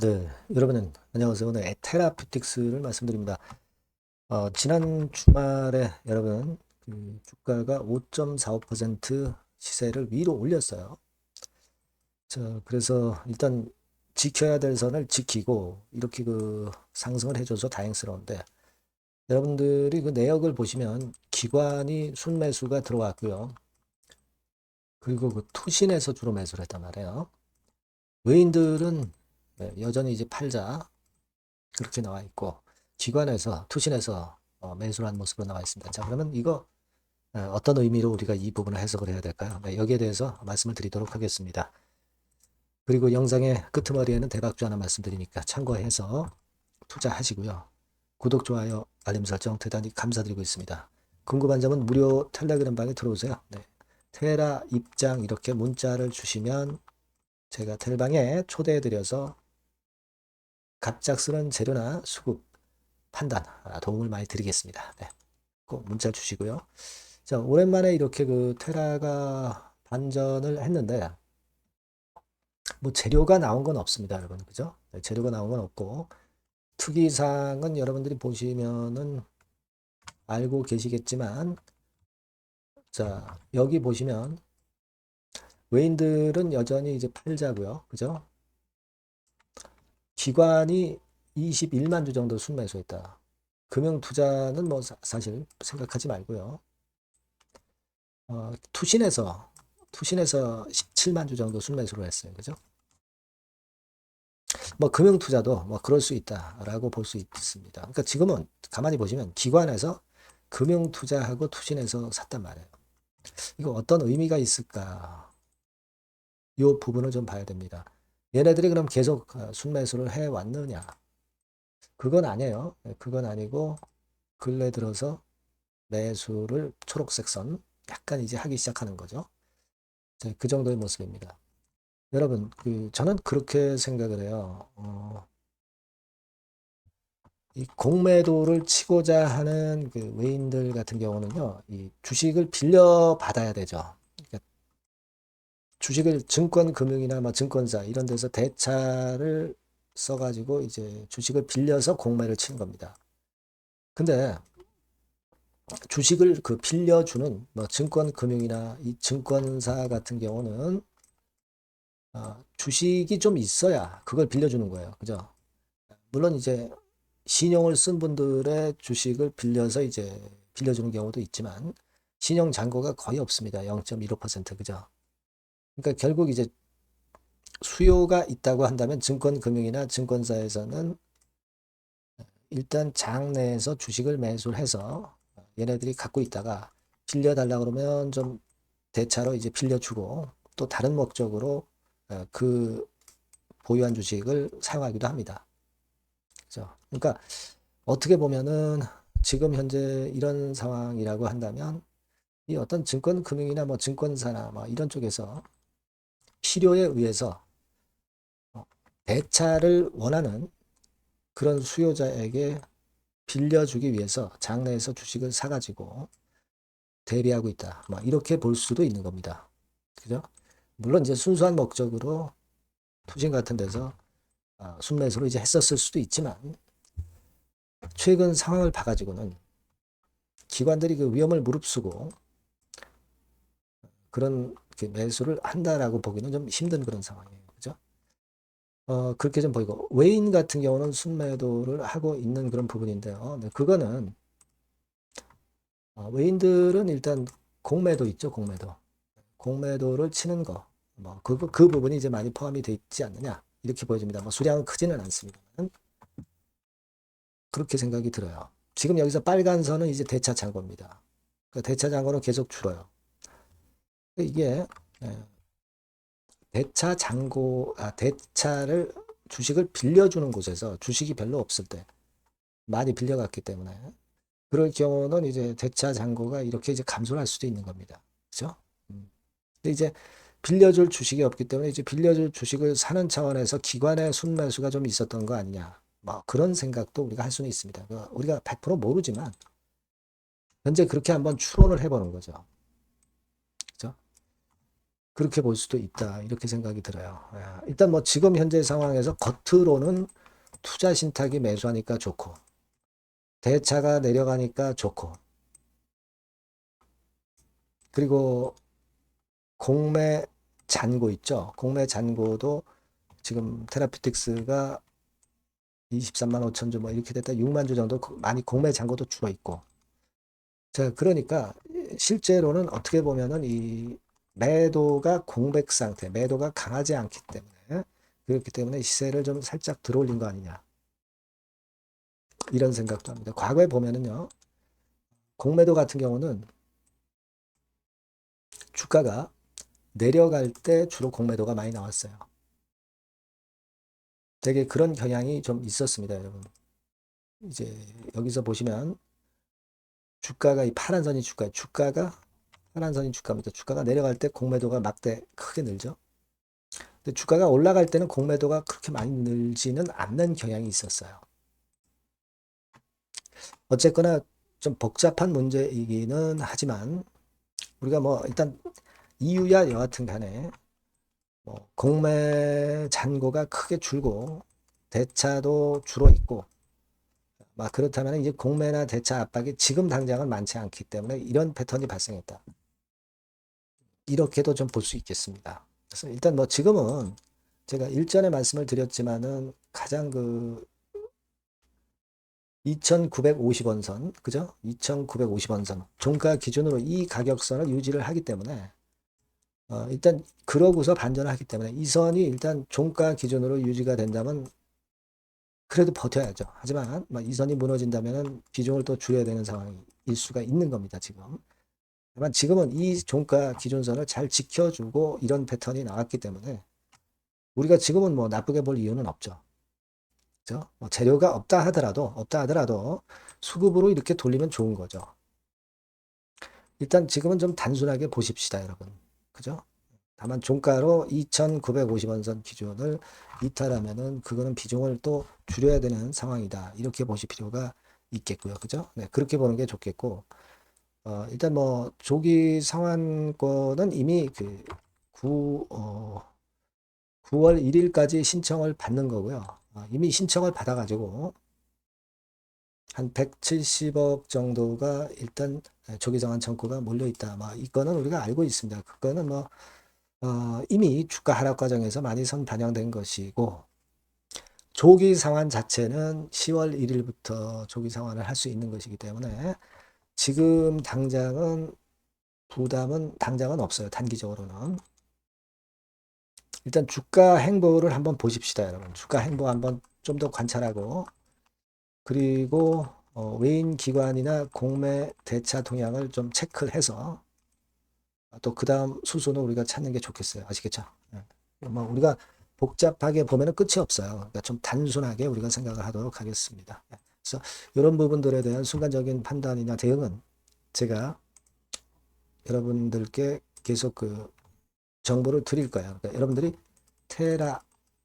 네, 여러분 안녕하세요. 오늘 에테라피틱스를 말씀드립니다. 어, 지난 주말에 여러분 그 주가가 5.45% 시세를 위로 올렸어요. 자, 그래서 일단 지켜야 될 선을 지키고 이렇게 그 상승을 해줘서 다행스러운데 여러분들이 그 내역을 보시면 기관이 순매수가 들어왔고요. 그리고 그 투신에서 주로 매수를 했단 말이에요. 외인들은 네, 여전히 이제 팔자 그렇게 나와 있고 기관에서 투신에서 어, 매수를 한 모습으로 나와 있습니다. 자 그러면 이거 어, 어떤 의미로 우리가 이 부분을 해석을 해야 될까요? 네, 여기에 대해서 말씀을 드리도록 하겠습니다. 그리고 영상의 끄트머리에는 대박주 하나 말씀드리니까 참고해서 투자하시고요. 구독, 좋아요, 알림 설정 대단히 감사드리고 있습니다. 궁금한 점은 무료 텔레그램 방에 들어오세요. 네. 테라 입장 이렇게 문자를 주시면 제가 텔방에 초대해드려서 갑작스런 재료나 수급 판단 아, 도움을 많이 드리겠습니다. 네. 꼭 문자 주시고요. 자, 오랜만에 이렇게 그 테라가 반전을 했는데 뭐 재료가 나온 건 없습니다, 여러분. 그죠? 네, 재료가 나온 건 없고 특이사항은 여러분들이 보시면은 알고 계시겠지만 자, 여기 보시면 외인들은 여전히 이제 팔자고요. 그죠? 기관이 21만 주 정도 순매수했다. 금융 투자는 뭐 사, 실 생각하지 말고요. 어, 투신에서 투신에서 17만 주 정도 순매수를 했어요. 그죠? 뭐 금융 투자도 뭐 그럴 수 있다라고 볼 수 있습니다. 그러니까 지금은 가만히 보시면 기관에서 금융 투자하고 투신에서 샀단 말이에요. 이거 어떤 의미가 있을까? 이 부분을 좀 봐야 됩니다. 얘네들이 그럼 계속 어, 순매수를 해 왔느냐? 그건 아니에요. 네, 그건 아니고 근래 들어서 매수를 초록색 선 약간 이제 하기 시작하는 거죠. 네, 그 정도의 모습입니다. 여러분, 그 저는 그렇게 생각을 해요. 어, 이 공매도를 치고자 하는 그 외인들 같은 경우는요, 이 주식을 빌려 받아야 되죠. 주식을 증권 금융이나 뭐 증권사 이런 데서 대차를 써가지고 이제 주식을 빌려서 공매를 치는 겁니다. 근데 주식을 그 빌려주는 뭐 증권 금융이나 이 증권사 같은 경우는 어, 주식이 좀 있어야 그걸 빌려주는 거예요. 그죠? 물론 이제 신용을 쓴 분들의 주식을 빌려서 이제 빌려주는 경우도 있지만 신용 잔고가 거의 없습니다. 0.15% 그죠? 그러니까 결국 이제 수요가 있다고 한다면 증권금융이나 증권사에서는 일단 장 내에서 주식을 매수를 해서 얘네들이 갖고 있다가 빌려달라 그러면 좀 대차로 이제 빌려주고 또 다른 목적으로 어, 그 보유한 주식을 사용하기도 합니다. 그죠? 그러니까 어떻게 보면은 지금 현재 이런 상황이라고 한다면 이 어떤 증권 금융이나 뭐 증권사나 뭐 이런 쪽에서 필요에 의해서 어, 대차를 원하는 그런 수요자에게 빌려주기 위해서 장내에서 주식을 사가지고 대비하고 있다. 뭐 이렇게 볼 수도 있는 겁니다. 그죠? 물론 이제 순수한 목적으로 투신 같은 데서 어, 순매수로 이제 했었을 수도 있지만 최근 상황을 봐가지고는 기관들이 그 위험을 무릅쓰고 그런 매수를 한다라고 보기는 좀 힘든 그런 상황이에요. 그죠? 어, 그렇게 좀 보이고, 외인 같은 경우는 순매도를 하고 있는 그런 부분인데요. 네, 그거는, 어, 외인들은 일단 공매도 있죠, 공매도. 공매도를 치는 거. 뭐, 그, 그 부분이 이제 많이 포함이 돼 있지 않느냐. 이렇게 보여집니다. 뭐, 수량은 크지는 않습니다만. 그렇게 생각이 들어요. 지금 여기서 빨간 선은 이제 대차 잔고입니다. 그 대차 잔고는 계속 줄어요. 이게 예, 대차 잔고 아 대차를 주식을 빌려주는 곳에서 주식이 별로 없을 때 많이 빌려갔기 때문에 그럴 경우는 이제 대차 잔고가 이렇게 이제 감소할 수도 있는 겁니다. 그렇죠? 근데 이제 빌려줄 주식이 없기 때문에 이제 빌려줄 주식을 사는 차원에서 기관의 순매수가 좀 있었던 거 아니냐. 뭐 그런 생각도 우리가 할 수는 있습니다. 그 우리가 100% 모르지만 현재 그렇게 한번 추론을 해보는 거죠. 그렇게 볼 수도 있다. 이렇게 생각이 들어요. 예, 일단 뭐 지금 현재 상황에서 겉으로는 투자 신탁이 매수하니까 좋고, 대차가 내려가니까 좋고, 그리고 공매 잔고 있죠. 공매 잔고도 지금 테라피틱스가 23만 5천 주 뭐 이렇게 됐다 6만 주 정도 그 많이 공매 잔고도 줄어 있고. 자, 그러니까 실제로는 어떻게 보면은 이 매도가 공백 상태, 매도가 강하지 않기 때문에 그렇기 때문에 시세를 좀 살짝 들어올린 거 아니냐. 이런 생각도 합니다. 과거에 보면은요. 공매도 같은 경우는 주가가 내려갈 때 주로 공매도가 많이 나왔어요. 되게 그런 경향이 좀 있었습니다, 여러분. 이제 여기서 보시면 주가가 이 파란 선이 주가예요. 주가가 파란 선이 주가입니다. 주가가 내려갈 때 공매도가 막대 크게 늘죠. 근데 주가가 올라갈 때는 공매도가 그렇게 많이 늘지는 않는 경향이 있었어요. 어쨌거나 좀 복잡한 문제이기는 하지만 우리가 뭐 일단 이유야 여하튼 간에 뭐 공매 잔고가 크게 줄고 대차도 줄어 있고 막 그렇다면 이제 공매나 대차 압박이 지금 당장은 많지 않기 때문에 이런 패턴이 발생했다. 이렇게도 좀 볼 수 있겠습니다. 그래서 일단 뭐 지금은 제가 일전에 말씀을 드렸지만은 가장 그 2,950원 선, 그죠? 2,950원 선 종가 기준으로 이 가격선을 유지를 하기 때문에 어, 일단 그러고서 반전을 하기 때문에 이 선이 일단 종가 기준으로 유지가 된다면 그래도 버텨야죠. 하지만 뭐이 선이 무너진다면 비중을 또 줄여야 되는 상황일 수가 있는 겁니다. 지금. 하지만 지금은 이 종가 기준선을 잘 지켜주고 이런 패턴이 나왔기 때문에 우리가 지금은 뭐 나쁘게 볼 이유는 없죠. 그죠? 뭐 재료가 없다 하더라도 없다 하더라도 수급으로 이렇게 돌리면 좋은 거죠. 일단 지금은 좀 단순하게 보십시다, 여러분. 그죠? 다만 종가로 2,950원 선 기준을 이탈하면은 그거는 비중을 또 줄여야 되는 상황이다. 이렇게 보실 필요가 있겠고요. 그죠? 네, 그렇게 보는 게 좋겠고, 어, 일단 뭐, 조기 상환권은 이미 그 9, 어, 9월 1일까지 신청을 받는 거고요. 어, 이미 신청을 받아가지고, 한 170억 정도가 일단 조기상환 청구가 몰려 있다. 뭐 이거는 우리가 알고 있습니다. 그거는 뭐 어, 이미 주가 하락 과정에서 많이 선 반영된 것이고 조기 상환 자체는 10월 1일부터 조기 상환을 할 수 있는 것이기 때문에 지금 당장은 부담은 당장은 없어요. 단기적으로는. 일단 주가 행보를 한번 보십시다, 여러분. 주가 행보 한번 좀 더 관찰하고 그리고 어, 외인 기관이나 공매 대차 동향을 좀 체크해서 또 그 다음 수순을 우리가 찾는 게 좋겠어요. 아시겠죠? 네. 뭐 우리가 복잡하게 보면은 끝이 없어요. 그러니까 좀 단순하게 우리가 생각을 하도록 하겠습니다. 네. 그래서 이런 부분들에 대한 순간적인 판단이나 대응은 제가 여러분들께 계속 그 정보를 드릴 거예요. 그러니까 여러분들이 테라,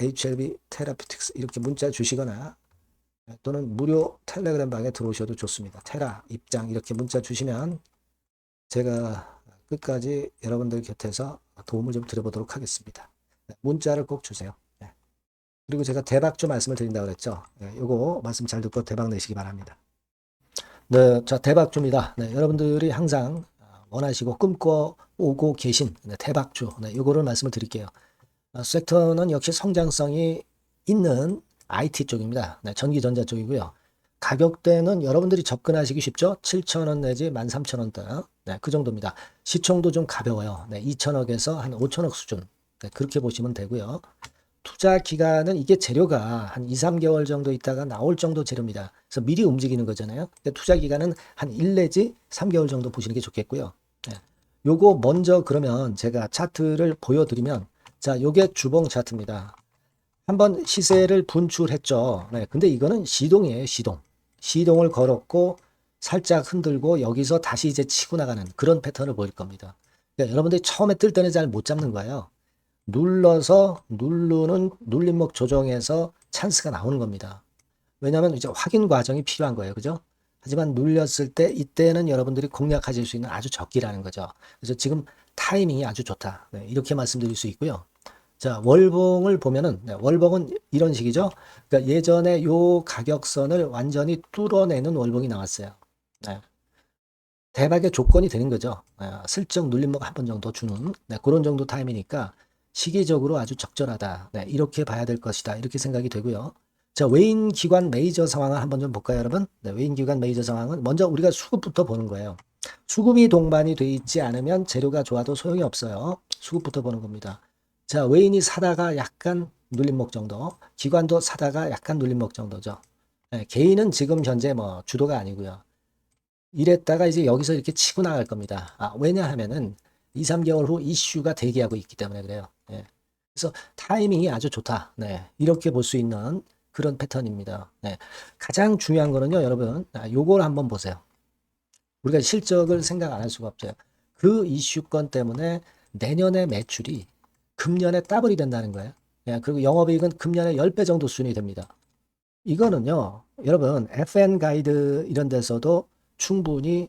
HLB, 테라피틱스 이렇게 문자 주시거나 또는 무료 텔레그램 방에 들어오셔도 좋습니다. 테라 입장 이렇게 문자 주시면 제가 끝까지 여러분들 곁에서 도움을 좀 드려보도록 하겠습니다. 문자를 꼭 주세요. 네. 그리고 제가 대박주 말씀을 드린다고 그랬죠. 이거 말씀 잘 듣고 대박 내시기 바랍니다. 네, 자 대박주입니다. 네, 여러분들이 항상 원하시고 꿈꿔 오고 계신 네, 대박주, 네, 이거를 말씀을 드릴게요. 아, 섹터는 역시 성장성이 있는 IT 쪽입니다. 네, 전기전자 쪽이고요. 가격대는 여러분들이 접근하시기 쉽죠? 7,000원 내지 13,000원대. 네, 그 정도입니다. 시총도 좀 가벼워요. 네, 2천억에서 한 5천억 수준. 네, 그렇게 보시면 되고요. 투자 기간은 이게 재료가 한 2, 3개월 정도 있다가 나올 정도 재료입니다. 그래서 미리 움직이는 거잖아요. 투자 기간은 한 1 내지 3개월 정도 보시는 게 좋겠고요. 네. 요거 먼저 그러면 제가 차트를 보여드리면 자, 요게 주봉 차트입니다. 한번 시세를 분출했죠. 네, 근데 이거는 시동이에요, 시동. 시동을 걸었고 살짝 흔들고 여기서 다시 이제 치고 나가는 그런 패턴을 보일 겁니다. 그러니까 여러분들이 처음에 뜰 때는 잘 못 잡는 거예요. 눌러서 누르는 눌림목 조정에서 찬스가 나오는 겁니다. 왜냐하면 이제 확인 과정이 필요한 거예요. 그죠? 하지만 눌렸을 때 이때는 여러분들이 공략하실 수 있는 아주 적기라는 거죠. 그래서 지금 타이밍이 아주 좋다. 네, 이렇게 말씀드릴 수 있고요. 자, 월봉을 보면은 네, 월봉은 이런 식이죠. 그러니까 예전에 요 가격선을 완전히 뚫어내는 월봉이 나왔어요. 네. 대박의 조건이 되는 거죠. 네, 슬쩍 눌림목 한 번 정도 주는 네, 그런 정도 타임이니까 시기적으로 아주 적절하다. 네, 이렇게 봐야 될 것이다. 이렇게 생각이 되고요. 자, 외인 기관 메이저 상황을 한번 좀 볼까요, 여러분? 네, 외인 기관 메이저 상황은 먼저 우리가 수급부터 보는 거예요. 수급이 동반이 돼 있지 않으면 재료가 좋아도 소용이 없어요. 수급부터 보는 겁니다. 자, 외인이 사다가 약간 눌림목 정도, 기관도 사다가 약간 눌림목 정도죠. 네, 개인은 지금 현재 뭐 주도가 아니고요. 이랬다가 이제 여기서 이렇게 치고 나갈 겁니다. 아, 왜냐하면은 2, 3개월 후 이슈가 대기하고 있기 때문에 그래요. 예. 그래서 타이밍이 아주 좋다. 네. 이렇게 볼 수 있는 그런 패턴입니다. 네. 가장 중요한 거는요, 여러분. 아, 요걸 한번 보세요. 우리가 실적을 생각 안 할 수가 없어요. 그 이슈건 때문에 내년의 매출이 금년에 더블이 된다는 거예요. 예, 그리고 영업이익은 금년에 10배 정도 수준이 됩니다. 이거는요, 여러분, FN 가이드 이런 데서도 충분히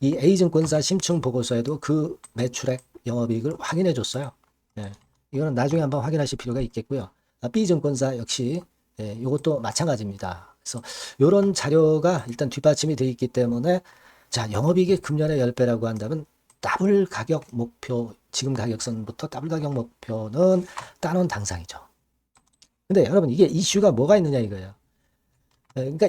이 A증권사 심층 보고서에도 그 매출액 영업이익을 확인해 줬어요. 예. 이거는 나중에 한번 확인하실 필요가 있겠고요. 아, B증권사 역시 예, 이것도 마찬가지입니다. 그래서 이런 자료가 일단 뒷받침이 되어 있기 때문에 자 영업이익이 금년에 10배라고 한다면 더블 가격 목표 지금 가격선부터 더블 가격 목표는 따놓은 당상이죠. 근데 여러분 이게 이슈가 뭐가 있느냐 이거예요. 예, 그러니까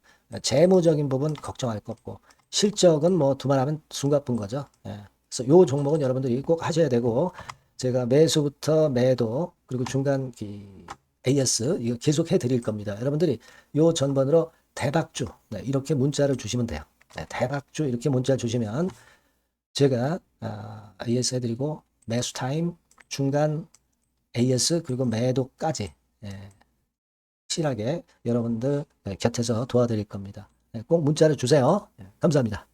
재무적인 부분 걱정할 거 없고 실적은 뭐 두말하면 숨가쁜 거죠. 예. 그래서 요 종목은 여러분들이 꼭 하셔야 되고 제가 매수부터 매도 그리고 중간 기 AS 이거 계속 해드릴 겁니다. 여러분들이 요 전번으로 대박주 네, 이렇게 문자를 주시면 돼요. 네, 대박주 이렇게 문자 주시면 제가 아, AS 해드리고 매수 타임 중간 AS 그리고 매도까지 예, 확실하게 여러분들 네, 곁에서 도와드릴 겁니다. 네, 꼭 문자를 주세요. 네, 감사합니다.